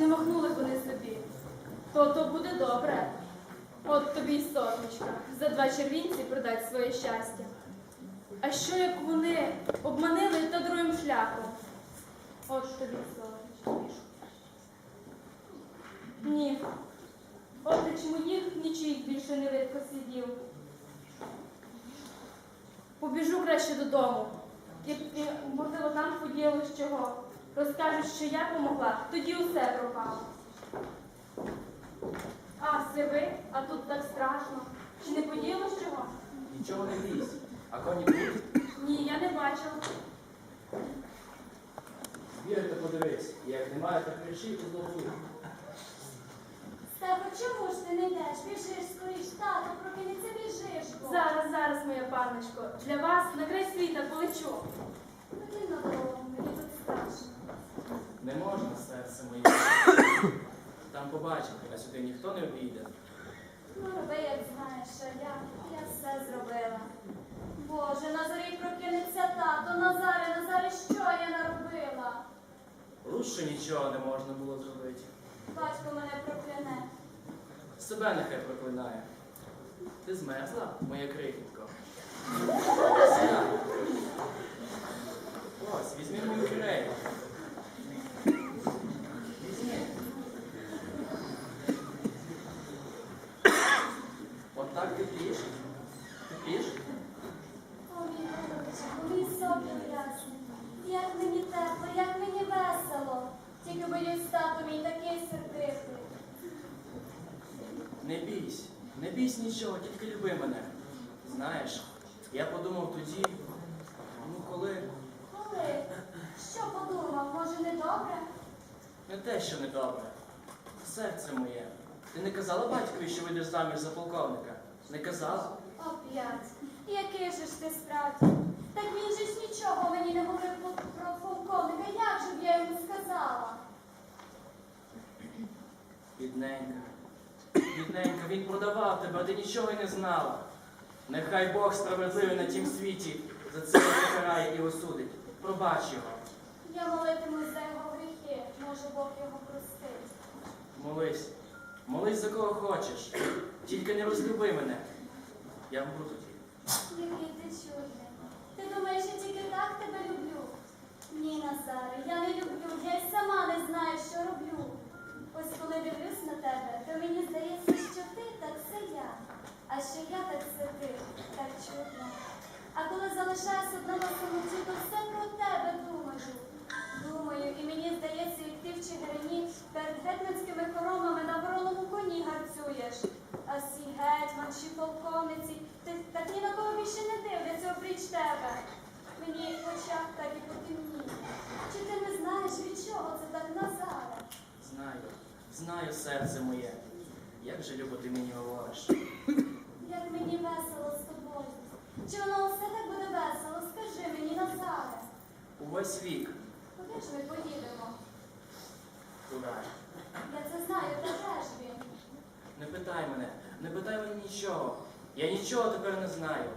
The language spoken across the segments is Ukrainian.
не махнули вони собі, то то буде добре. От тобі й сотничка, за два червінці продать своє щастя. А що як вони обманили та другим шляхом? От тобі й сотничка. Ні. От чому їх нічиїх більше не видко слідів. Побіжу краще додому. І, і, можливо, там подіялось чого. Розкажуть, що я помогла, тоді усе пропало. А, це ви? А тут так страшно. Чи не подіялось чого? Нічого не бійся. А коні будуть? Ні, я не бачила. Вірте, подивись. Як немає, так кричи і зловуй. Степа, чому ж ти не йдеш? Біжиш скоріш, тато, прокинеться, біжиш. бо. Зараз, зараз, моя панночко, для вас на край світа полечу. Ну, ти на дорогу, мені тут страшно. Не можна, серце моє. Там побачите, а сюди ніхто не обійде. Ну, роби, як знаєш, а я, я все зробила. Боже, на зорі прокинеться тато, Назаре, Назаре, що я наробила? Лучше нічого не можна було зробити. Батько мене прокляне. Себе нехай проклинає. Ти змерзла, моя крихітко? Сідай. Ось, візьми мою кирею. Візьми. Отак ти п'єш? Ти п'єш? О, мій голубчику, мій сокіл ясний. Як мені тепло, як мені весело. Тільки боюсь, тато мій такий сердитий. Не бійся, не бійся нічого, тільки люби мене. Знаєш, я подумав тоді, ну коли Коли? Що подумав, може не добре? не те, що недобре. Серце моє. Ти не казала батькові, що вийдеш заміж за полковника? Не казала? Оп'ять. Який же ж ти справді? Так він же ж нічого мені не говорив про полковника. Як же б я йому сказала? Бідненька. Бідненька, він продавав тебе, а ти нічого й не знала. Нехай Бог справедливий на тім світі за це покарає і осудить. Пробач його. Я молитимусь за його гріхи. Може Бог його простить. Молись. Молись за кого хочеш. Тільки не розлюби мене. Я вмру тоді. Який ти чудний. Ти думаєш, я тільки так тебе люблю? Ні, Назаре, я не люблю, я й сама не знаю, що роблю. Ось коли дивлюсь на тебе, то мені здається, що ти так це я, а що я так це ти, так чудно. А коли залишаюсь одна на самоті, то все про тебе думаю. Думаю, і мені здається, як ти в Чигирині перед гетьманськими хоромами на вороному коні гарцюєш. А всі гетьманші, полковниці, ти так ні на кого більше не дивляться опріч тебе. Мені в очах так і потемніє. Чи ти не знаєш, від чого це так Назаре? Знаю, знаю серце моє. Як же любо ти мені говориш. Як мені весело з тобою. Чи воно все так буде весело? Скажи мені, Назаре. Увесь вік. Куди ж ми поїдемо? Туди. Я це знаю, та де ж він? Не питай мене, не питай мене нічого. Я нічого тепер не знаю.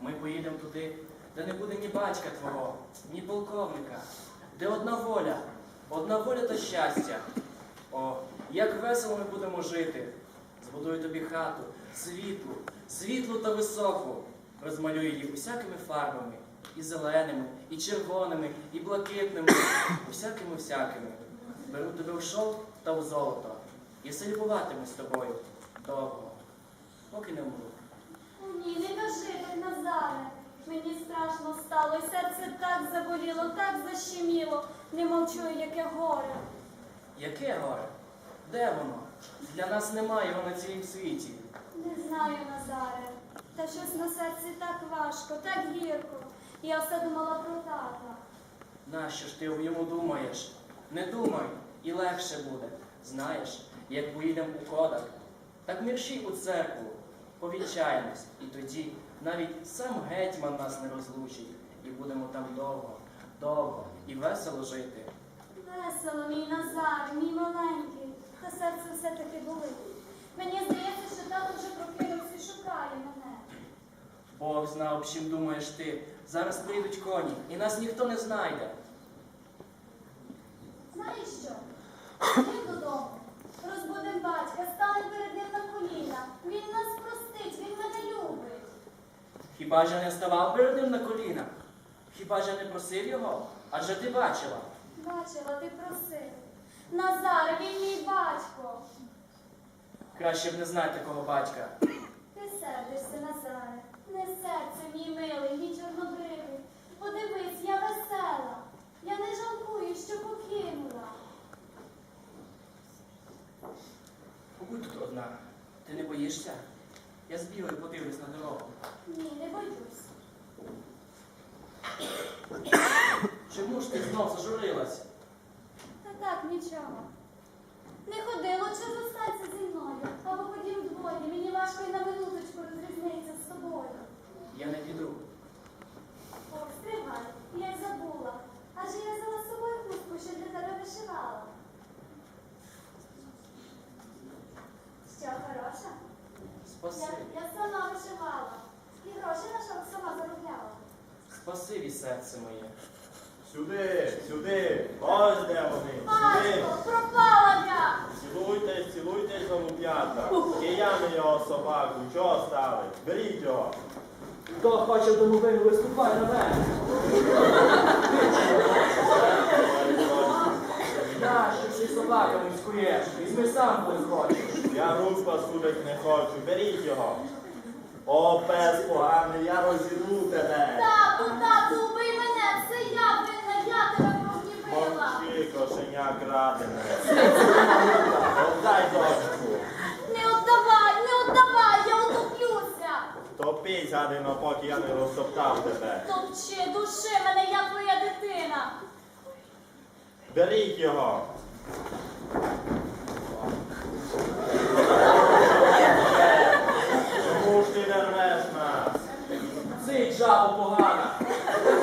Ми поїдемо туди, де не буде ні батька твого, ні полковника, де одна воля, одна воля та щастя. О, як весело ми будемо жити. Збудую тобі хату, світлу, світлу та високу. Розмалюю її усякими фарбами, і зеленими, і червоними, і блакитними, усякими всякими. Беру тебе в шов та в золото, і все любуватиму з тобою довго, поки не вмру. Ні, не кажи так, Назаре. Мені страшно стало, і серце так заболіло, так защеміло. Не мовчу, яке горе. Яке горе? Де воно? Для нас немає його на цілім світі. Не знаю, Назаре. Та щось на серці так важко, так гірко. Я все думала про тата. Нащо ж ти йому думаєш? Не думай, і легше буде. Знаєш, як поїдемо у кодак, так мерщій у церкву, повічаємось, і тоді навіть сам гетьман нас не розлучить, і будемо там довго, довго і весело жити. Весело, мій Назар, мій маленький серце все-таки болить. Мені здається, що тато вже прокинувся і шукає мене. Бог знав, чим думаєш ти. Зараз прийдуть коні, і нас ніхто не знайде. Знаєш що? Йдемо додому. Розбудемо батька, станемо перед ним на коліна. Він нас простить, він мене любить. Хіба ж я не ставав перед ним на коліна? Хіба ж я не просив його? Адже ти бачила. Бачила, ти просив. Назар, він мій батько. Краще б не знати такого батька. Ти сердишся, Назаре. Не серце, мій милий, мій чорнобривий. Подивись, я весела. Я не жалкую, що покинула. Побудь тут одна. Ти не боїшся? Я з білою подивлюсь на дорогу. Ні, не боюсь. Чому ж ти знов зажурилась? Та так, нічого. Не ходи, лучше зостанься зі мною. Або ходім двоє. Мені важко і на минуточку розрізнитися з тобою. Я не піду. Ох, стривай, я й забула. Адже я взяла з собою хустку, що для тебе вишивала. Що, хороша? Я, Спасибі. я сама вишивала. І гроші наша сама заробляла. Спасибі, серце моє. Сюди, сюди, ось де вони, сюди. Батько, пропала я! Цілуйтесь, цілуйтесь, голуб'ята. Кияни його собаку, чого стали? Беріть його. Хто хоче в домовину, виступай на мене. Нащо всі собаками скуєш? Візьми сам, коли хочеш. Я рук паскудить не хочу, беріть його. О, пес поганий, я розірву тебе. Тату, тату, убий мене! Це я винна, я тебе прогнівила! Кошеня крадене. Отдай дочку. Не отдавай, не отдавай, я утоплюся! Топись, гадино, поки я не розтоптав тебе. Топчи, души мене, я твоя дитина! Беріть його. Чому ж ти не рвеш нас? Цей жабо погана.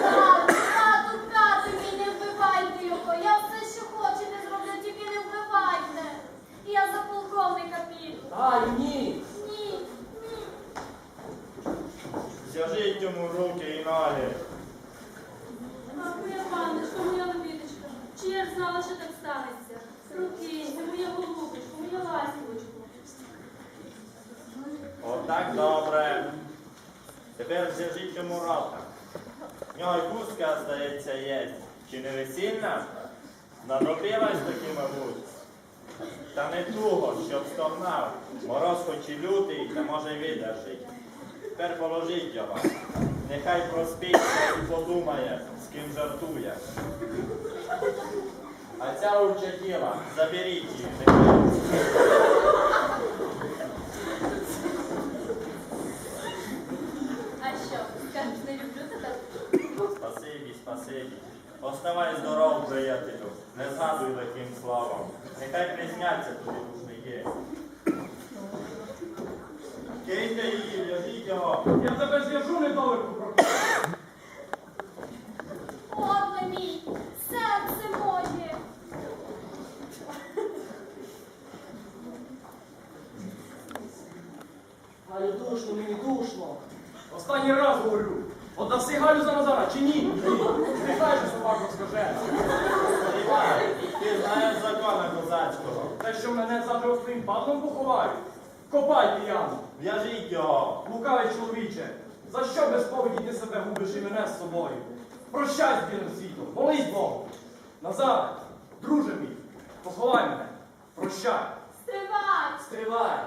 Тату, тату, тату, мій, не вбивайте його! Я все, що хочете зроблю, тільки не вбивайте! Я за полковника піду! Ай, ні. Зв'яжіть йому руки і ноги. Ах, моя панночка, моя лебідочка, чи я ж знала, що так станеться? Прокинься, моя голубочка, моя ластівочка. Отак добре. Тепер зв'яжіть йому рота. В нього й здається, є. Чи не весільна? Надобрілась таки, мабуть. Та не туго, щоб стогнав. Мороз хоч і лютий, та може й видержить. Тепер положіть його. Нехай проспіться і подумає, з ким жартує. А ця урча діла, заберіть її, нехай. А що, скажеш, не люблю тебе? Спасибі, спасибі. Оставай здоров, приятелю. Не згадуй лихим словом. Нехай призняться тобі рушники. Киньте її, в'яжіть його. Я тебе зв'яжу недолику. Орле мій, серце моє! Галю, душно, мені душно. Останній раз говорю. Отдаси Галю за Назара чи ні? Нехай же собаку скаже. Іван, ти знаєш козацького. Те, що мене завтра своїм падлом поховають. Копай п'яну. В'яжіть його. Лукавий чоловіче. За що без повіді ти себе губиш і мене з собою? Прощай з білим світом, молись Богу. Назаре, друже мій, поховай мене. Прощай. Стривай! Стривай.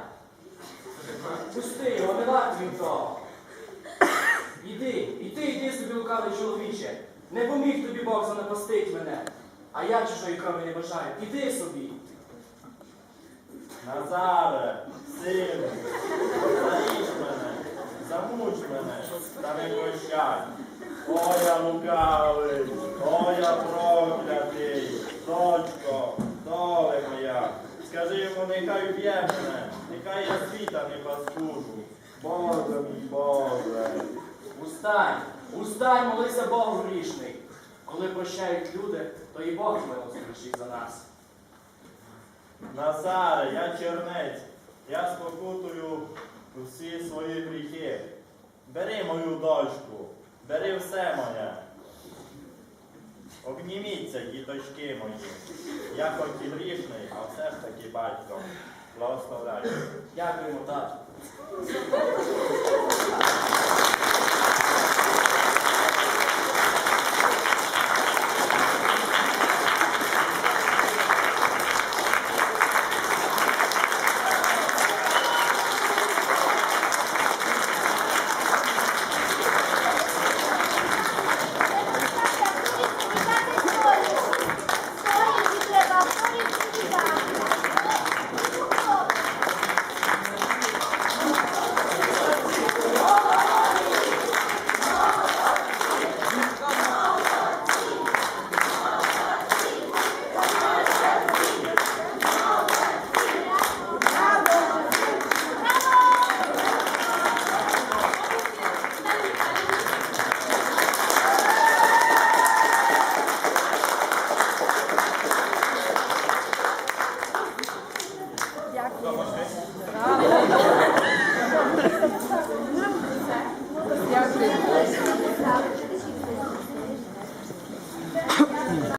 Пусти його, не варто він того. Іди, іди, іди собі, лукавий чоловіче. Не поміг тобі Бог занапастить мене. А я чужої крові не бажаю. Іди собі. Назаре, сину, заріж мене, замуч мене, та не прощай. О, я лукавий, о, я проклятий, дочко, доле моя. Скажи йому, нехай вб'є мене, нехай я світа не паскужу. Боже мій Боже. Устань, устань, молися Богу грішний. Коли прощають люди, то і Бог милостивий за нас. Назаре, я чернець, я спокутую всі свої гріхи. Бери мою дочку, бери все моє. Обніміться, діточки мої. Я хоч і грішний, а все ж таки батько. Благословляю. Дякуємо, тату.